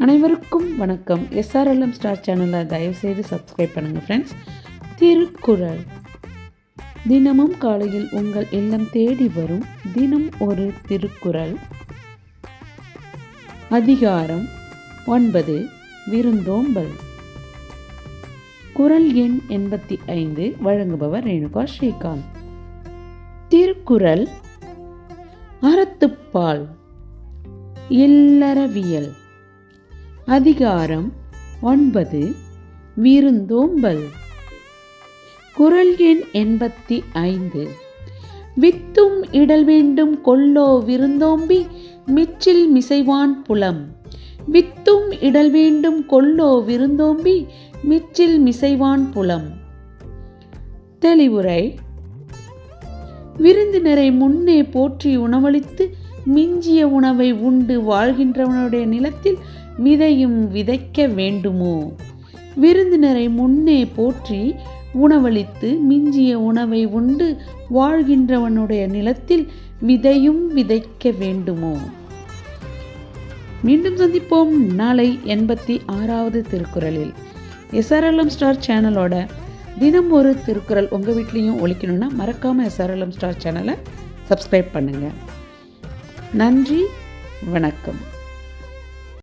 அனைவருக்கும் வணக்கம். SRLM star சேனலை தயவுசெய்து சப்ஸ்கிரைப் பண்ணுங்கள் ஃப்ரெண்ட்ஸ் திருக்குறள். தினமும் காலையில் உங்கள் இல்லம் தேடி வரும். தினம் ஒரு திருக்குறள். அதிகாரம் ஒன்பது. விருந்தோம்பல். குரல் எண் எண்பத்தி ஐந்து. வழங்குபவர் ரேணுகா ஸ்ரீகாந்த். திருக்குறள். அறத்துப்பால். இல்லறவியல். அதிகாரம் ஒன்பது. விருந்தோம்பல். குரல் எண் எண்பத்தி ஐந்து. வித்தும் இடல் வேண்டும் கொல்லோ விருந்தோம்பி மிச்சில் மிசைவான் புலம். வித்தும் இடல் வேண்டும் கொல்லோ விருந்தோம்பி மிச்சில் மிசைவான் புலம். தெளிவுரை விருந்தினரை முன்னே போற்றி உணவளித்து மிஞ்சிய உணவை உண்டு வாழ்கின்றவனுடைய நிலத்தில் விதையும் விதைக்க வேண்டுமோ? விருந்தினரை முன்னே போற்றி உணவளித்து மிஞ்சிய உணவை உண்டு வாழ்கின்றவனுடைய நிலத்தில் விதையும் விதைக்க வேண்டுமோ? மீண்டும் சந்திப்போம் நாளை எண்பத்தி ஆறாவது திருக்குறளில். எஸ்ஆர்எல்எம் ஸ்டார் சேனலோட தினம் ஒரு திருக்குறள் உங்கள் வீட்லேயும் ஒழிக்கணும்னா மறக்காமல் எஸ்ஆர்எல்எம் ஸ்டார் சேனலை சப்ஸ்கிரைப் பண்ணுங்கள் நன்றி வணக்கம்.